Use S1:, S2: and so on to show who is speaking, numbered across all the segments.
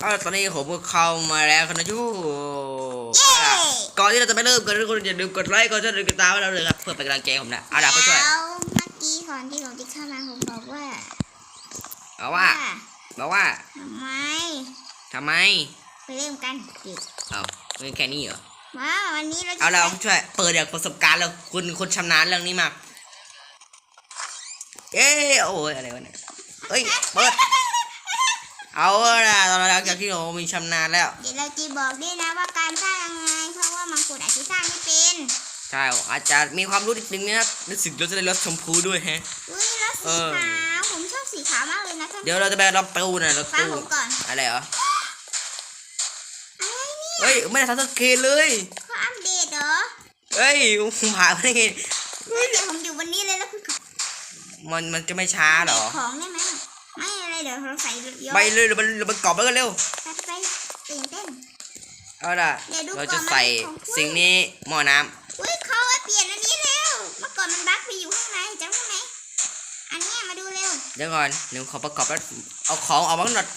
S1: เอาตอนนี้ผมก็เข้ามาแล้วคณะยู
S2: เย้
S1: ก่อนที่เราจะไปเริ่มกันทุกคนอย่าลืมกดไลค์กดแชร์กดติดตามให้เราเลยครับเพื่อเป็นกำลังใจให้ผมนะเอาล่ะผู้ช่วย
S2: แล้วเมื่อกี้ก่อนที่ผมจะเข้ามาผมบอกว่า
S1: เอาว่าบอกว่า
S2: ทำไม
S1: ทำไม
S2: ไปเริ่มกันดิ
S1: เอาไม่แค่นี้เหรอ
S2: ว้าวันนี้เราจะ
S1: เอาเราผู้ช่วยเปิดจากประสบการณ์แล้วคุณคุณชำนาญเรื่องนี้มากเอ้ยโอ้ยอะไรวะเนี่ยเอ้ยเปิด เอาละตอนหลังจากที่เรามีชำนาญแล้ว
S2: เดี๋ยวเราจะบอกด้วยนะว่าการสร้างยังไง เพราะว่าบางคนอาจจะสร้างไม่เป็น
S1: ใช่อาจจะมีความรู้นิดนึงนะครับรู้สึกเราจะได้รถชมพูด้วยแฮะ
S2: อุ้ยแล้ว
S1: เอ
S2: สี
S1: อ
S2: ขาวผมชอบสีขาวมากเลยนะท่าน
S1: เดี๋ยวเราจะไปรับตู้นะรถ
S2: ฟัง
S1: ตู้
S2: ผมก่อน
S1: อะไรเหรอ
S2: อะไรเนี่ย
S1: เฮ้ยไม่ได้ทันสังเกตเลย
S2: เขาอัปเดตเหรอ
S1: เฮ้ยผมผ่านไม่ได้ไง
S2: เฮ้ยเดี๋ยวผมอยู่วันนี้เลยแล้วคือ
S1: มันมันจะไม่ช้าเหรอ
S2: ของได้ไหมไม่อะไร เดี๋ยวเราใส่เยอะ
S1: ไปเลยเราไปเราไปกรอบแล้วกันเร็ว
S2: ไปไปตื่นเต้น
S1: เอาล่ะ
S2: เดี๋ยวดู
S1: เรา
S2: ก่
S1: จะ
S2: อน
S1: ใส่
S2: มันเป็นของ
S1: สิ่งนี้หม้อน้ำ
S2: อุ้ยเขาเอาเปลี่ยนอันนี้แล้วเมื่อก่อนมันบั๊กไปอยู่ข้างในจำได้ไหมอันเนี้ยมาดูเร็ว
S1: เดี๋ยวก่อนหนึ่งขอประกอบแล้วเอาของออกมาข้างนอก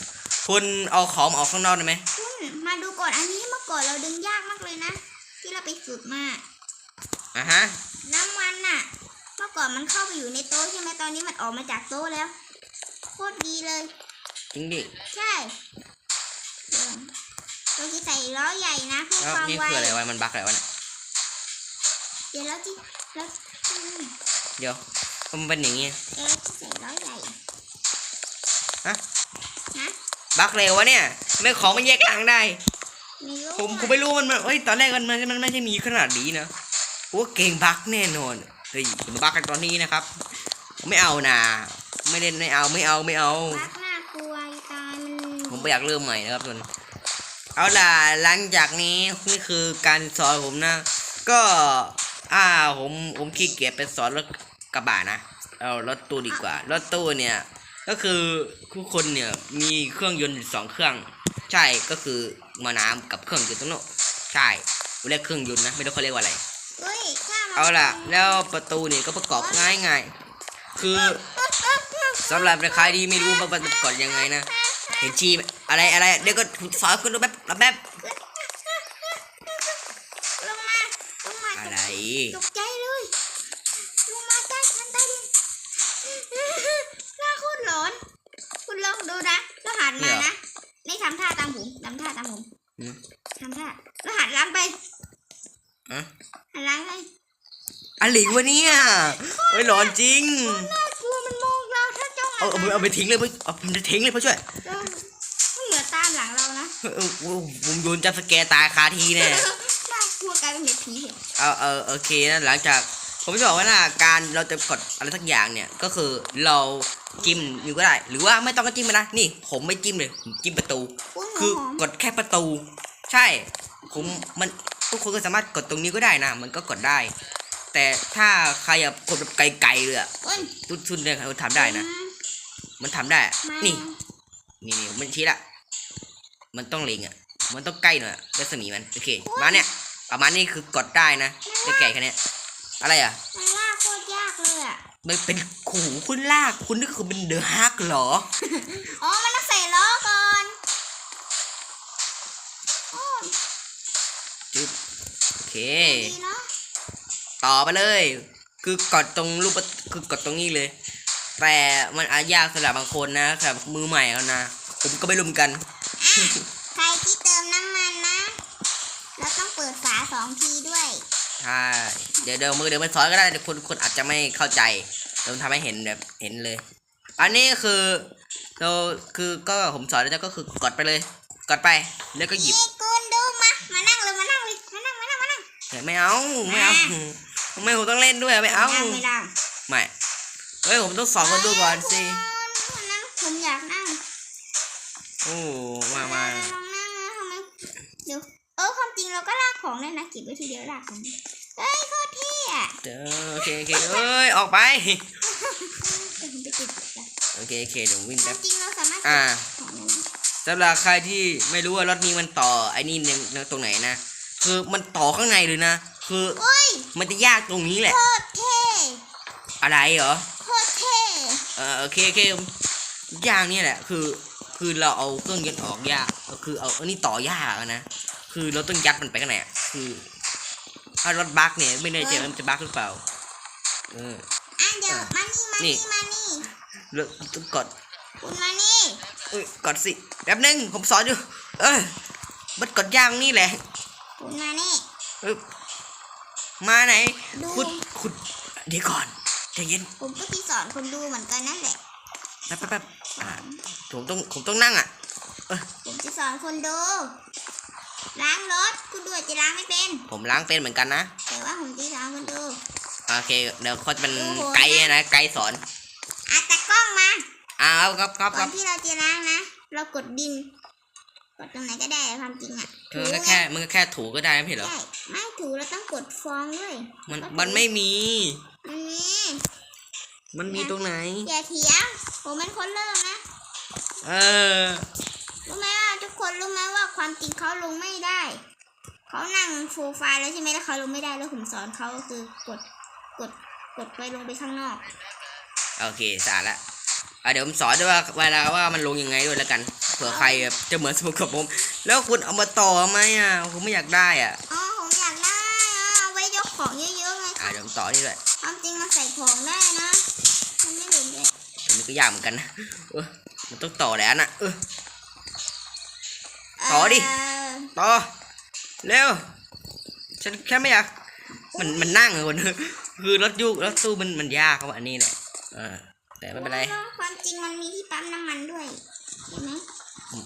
S1: คุณเอาของออกข้างนอกได้ไหม
S2: คุณมาดูก่อนอันนี้เมื่อก่อนเราดึงยากมากเลยนะ ที่เราไปฝึกมา
S1: อะฮะ
S2: น้ำมันน่ะ เมื่อก่อนมันเข้าไปอยู่ในโต๊ะใช่ไหมตอนนี้มันออกมาจากโต๊ะแล้ว โคตรดีเลย
S1: จริงดิ
S2: ใช่เดี๋ยวเราจะใส่ล้อใหญ่นะเพื่อ
S1: แล้ว
S2: ความ
S1: นี่
S2: ไว
S1: คืออะไรวะ มันบั๊กอะไรวะเนี่ย
S2: เดี๋ยวเราจะเราอืม
S1: เดี๋ยว มันเป็นอย่างงี้
S2: เดี๋ยวเราจะใส่ล้อใหญ่
S1: ฮะ
S2: นะ
S1: บั๊กเลยวะเนี่ย ไม่ของมันแยกหลังได้
S2: ไม่รู้
S1: ผมผม
S2: อะ
S1: ไม่รู้มันมันเอ้ย ตอนแรกมันมันมันไม่ใช่มีขนาดนี้นะโอ้เก่งบั๊กแน่นอน เฮ้ยผมบั๊กกันตอนนี้นะครับไม่เอานะ ไม่เล่นไม่เอาไม่เอาไม่เอา
S2: บักน่ากลัวตายมัน
S1: ผมไปอยากเริ่มใหม่นะครับทุกคนเอาล่ะหลังจากนี้นี่คือการสอนผมนะ ก็อ่าผมผมขี้เกียจไปสอนรถกระบะนะเอารถตู้ดีกว่ารถตู้เนี่ย ก็คือทุกคนเนี่ยมีเครื่องยนต์อยู่สองเครื่อง ใช่ก็คือหมาน้ำกับเครื่องยนต์ตรงโน้นใช่เรียกเครื่องยนต์นะไม่รู้เขาเรียกว่าอะไร
S2: เฮ้ยข้าม
S1: เอาล่ะ แล้วประตูเนี่ยก็ประกอบง่ายง่ายๆคือ สำหรับใครที่ไม่รู้ว่ามันประกอบยังไงนะ เห็นชีไหมอะไรอะไรเดี๋ยวก็สอนคุณดูแป๊บแป๊บ
S2: ลงมาลงมา
S1: อะไร
S2: ตกใจเลยลงมาใต้ชั้นใต้ดินน่าโคตรหลอน คุณลองดูนะแล้วหันมานะนี่ทำท่าตามผมทำท่าตามผม
S1: อืม
S2: ทำท่าแล้วหันหล้างไป
S1: อะ
S2: หันหล้างไป
S1: อะไรวะเนี่ยเฮ้ยหลอนจริง เอาเอาไปเอาไปทิ้งเลยเพื่อเอาผมจะทิ้งเลยเพื่อช่วย
S2: เราไม่เหลือตามหลังเรานะ
S1: เออเออผมโดนจับสแกร์ตายคาทีแน่
S2: น่ากลัวกลายเป็นเด็กผีเห็น
S1: เอาเออโอเคนะหลังจากผมจะบอกว่านะการเราจะกดอะไรสักอย่างเนี่ยก็คือเราจิ้มอยู่ก็ได้ หรือว่าไม่ต้องก็จิ้มมันนะนี่ ผมไม่จิ้มเลยผมจิ้มประตู
S2: อุ้ยหั
S1: คื
S2: ว
S1: อ
S2: หอม
S1: กดแค่ประตู ใช่ผมมันทุกคนก็สามารถกดตรงนี้ก็ได้นะ มันก็กดได้ แต่ถ้าใครอยากกดแบบไกลๆเลยอะ
S2: อุ้ย
S1: ทุกทุนเนี่ยเขาทำได้นะ
S2: อื ม
S1: มันทำได้อะ
S2: มา
S1: นี่ นี่นี่มันชี้ละ มันต้องเล็งอะ มันต้องใกล้หน่อยอะรัศมีมัน โอเค มาเนี่ย ประมาณนี้คือกดได้นะได้แก่แค่เนี้ยอะไรอะ
S2: มันลากโคตรยากเลยอะ
S1: มันเป็นขู่คุณลาก คุณนี่คือเป็นเดอะฮักเหรอ
S2: อ๋อ มันต้องใส่ล้อก่อนโอ้
S1: จึ๊บโอเค
S2: ดีเนาะ
S1: ต่อไปเลย คือกดตรงรูปประคือกดตรงนี้เลย แต่มันอาจยากสำหรับบางคนนะสำหรับมือใหม่แล้วนะ ผมก็ไม่รู้เหมือนกัน
S2: อะใครที่เติมน้ำมันนะ เราต้องเปิดฝาสองทีด้วย
S1: ใช่ เดี๋ยวเดี๋ยวมือเดี๋ยวมันสอนก็ได้เดี๋ยวคนคนอาจจะไม่เข้าใจเดี๋ยวทำให้เห็นแบบเห็นเลย อันนี้คือเราคือก็ผมสอนแล้วก็คือกดไปเลย กดไปแล้วก็หยิบ
S2: นี่คุณดูมา มานั่งเลยมานั่งเลยมานั่งมานั่งมานั่ง
S1: ไม่เอาไม่เอาทำไมผมต้องเล่นด้วยไม่เอา
S2: นั่งไม่ได้
S1: ไม่ เฮ้ยผมต้องสอนคนดูก่อนสิ
S2: คุณนั่งผมอยากนั่ง
S1: โอ้มามา
S2: ลองนั่งนะทำไมเดี๋ยวเออความจริงเราก็ลากของได้นะเก็บไว้ทีเดียวลากของเฮ้ยโคตรเท่อะ
S1: เดี๋ยวโอเคโอเคเอ้ยออกไป
S2: เดี๋ยวผมไปติดก่อน
S1: โอเคโอเคเดี๋ยววิ่ง
S2: ค
S1: แป๊
S2: วา
S1: บ
S2: มจริงเราสามารถ
S1: อ่า
S2: ของได้นะ
S1: สำหรับใครที่ไม่รู้ว่ารถนี้มันต่อไอ้นี่ในตรงไหนนะคือมันต่อข้างในเลยนะคือ
S2: โอ้ย
S1: มันจะยากตรงนี้แหละ
S2: โคตรเท่
S1: อะไรเหรอ
S2: โคตรเท่
S1: เออโอเคโอเคยากนี่แหละ คือ คือเราเอาเครื่องยัดออกยากก็คือเอาอันนี้ต่อยากอะนะ คือเราต้องยัดมันไปข้างในอะคือถ้ารถบักเนี่ยไม่แน่ใจว่ามันจะบักหรือเปล่าเออ
S2: อะเดี๋ยว
S1: อะ
S2: มานี่มา
S1: นี่
S2: นี่มานี่
S1: เราต้องกด
S2: คุณมานี่
S1: เอ้ยกดสิแป๊บนึงผมสอนอยู่ เออมันกดยากตรงนี่แหละ
S2: คุณมานี่
S1: เออมาไหน
S2: ดู
S1: คุณคุณเดี๋ยวก่อน ใจเย็น
S2: ผมก็ที่สอนคนดูเหมือนกันนั่นแหละ
S1: แป๊บแป๊บแป๊บอ่าผมต้องผมต้องนั่งอะ
S2: ผมจะสอนคนดู ล้างรถคุณดูอาจจะล้างไม่เป็น
S1: ผมล้างเป็นเหมือนกันนะ
S2: แต่ว่าผมจะสอนคนดู
S1: โอเคเดี๋ยวเขาจะเป็น
S2: โอ้โห
S1: ไกด์นะไกด์สอน
S2: อะแต่กล้องมา
S1: อ้าวครับครับ
S2: ก่
S1: ค
S2: อ
S1: รั
S2: น
S1: บ
S2: ที่เราจะล้างนะ เรากดดิน กดตรงไหนก็ได้ความจริงอะ
S1: เออก็แค่มึงก็แค่ถูก็ได้ไม่ใช่เหรอ
S2: ใช่ไม่ถูเราต้องกดฟองด้วย
S1: มัน
S2: ก็ถู
S1: มันไม่มี
S2: มันมี
S1: มันมีตรงไหน
S2: อย่าเถียงผมเป็นคนเริ่มนะ
S1: เออ
S2: รู้ไหมว่าทุกคนรู้ไหมว่าความจริงเขาลงไม่ได้ เขานั่งฟูลไฟล์แล้วใช่ไหมแล้วเขาลงไม่ได้แล้วผมสอนเขาก็คือกด กด กดไปลงไปข้างนอก
S1: โอเคสะอาดละอะเดี๋ยวผมสอนด้วยว่าเวลาว่ามันลงยังไงด้วยแล้วกัน เผื่อใครแบบจะเหมือนสมุดกับผม แล้วคุณเอามาต่อไหมอะผมไม่อยากได้อะ
S2: อ๋อผมอยากได้อะเอาไว้ยกของเยอะๆไงค
S1: อะ
S2: รับ
S1: เดี๋ยวผมต่อนี่ด้วย
S2: ความจริงมาใส่ของได้นะ มันไม่หลุดเลย
S1: แต่นี่ก็ยากเหมือนกันนะเออมันต้องต่อแล้วนะเออ ต่อดิ
S2: เต่
S1: อ เร็ว ฉันแค่ไม่อยาก มันมันนั่งอะคนคือรถยุกรถตู้มันมันยากครับอันนี้แหละเออแต่ไม่เป็นไร
S2: แล้วความจริงมันมีที่ปั๊มน้ำมันด้วย เห็นไหม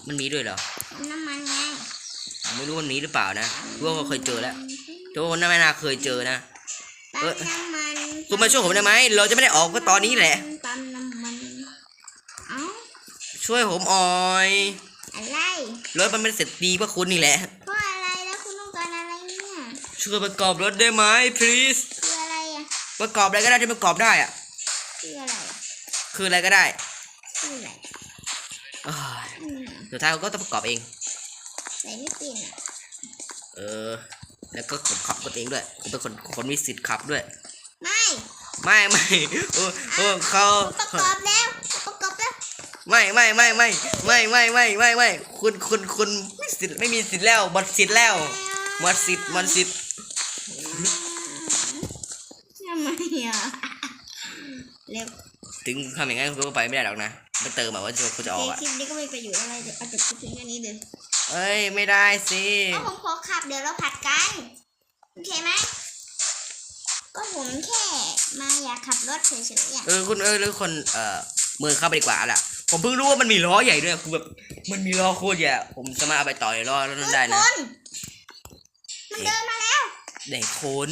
S1: มันมีด้วยเหรอ
S2: ปั๊มน้ำมันไง
S1: ผมไม่รู้มันมีหรือเปล่านะรู้ว่าเคยเจอแล้วทุกคนน่าไม่น่าเคยเจอนะ
S2: ปั๊
S1: เอ้
S2: ม
S1: ย
S2: น้ำมัน
S1: คุณมาช่วยผมได้ไหม เราจะไม่ได้ออกก็ตอนนี้แหละ
S2: ปั๊มน้ำมัน เอ้า
S1: ช่วยผมอ่อย
S2: อะไร
S1: รถมันไม่เสร็จดีเพราะคุณนี่แหละ
S2: เพราะอะไรแล้วคุณต้องการอะไรเนี่ย
S1: ช่วยประกอบรถได้ไหม please
S2: คืออะไรอะ
S1: ประกอบอะไรก็ได้ที่ประกอบได้อะ
S2: คืออะไรอะ
S1: คืออะไรก็ได้
S2: คืออะไร
S1: เอ้ย
S2: อืม
S1: สุดท้ายเขาก็ต้องประกอบเอง
S2: ใส่ไม่เป็นอะ
S1: เออ แล้วก็ผมขับรถเองด้วยผมเป็นคนคนมีสิทธิ์ขับด้วย
S2: ไม่
S1: ไม่ไม่โอ้โอ้เขา
S2: ประกอบแล้วประกอบแล้ว
S1: ไม่ไม่ไม่ไม่ไม่ไม่ไม่ไม่ไม่คุณคุณคุณไม่สิทธิ์ไม่มีสิทธิ์แล้วหมดสิทธิ์แล้วหมดสิทธิ์หมดสิทธิ์
S2: ทำไมอะเร็ว
S1: ถึงทำอย่างนั้นคุณก็ไปไม่ได้หรอกนะไม่เติมแบบว่าจะคุณจะออก
S2: โอ
S1: อะ
S2: เคคลิปนี้ก็ไม่ประโยชน์อะไรเดี๋ยวเอาจบคลิปเพียงแค่นี้เลย
S1: เอ้ย ไม่ได้สิ
S2: ก็ผมขอขับเดี๋ยวเราผัดกัน โอเคไหม ก็ผมแค่มาอยากขับรถเฉยๆอะ
S1: เออคุณเออหรือคนเอ่อมือเข้าไปดีกว่าล่ะ ผมเพิ่งรู้ว่ามันมีล้อใหญ่ด้วยคือแบบมันมีล้อโคตรใหญ่อะผมสามารถเอาไปต่อยล้อแล้วนั้นได้นะ
S2: คนมันเดินมาแล้ว
S1: เด็กคน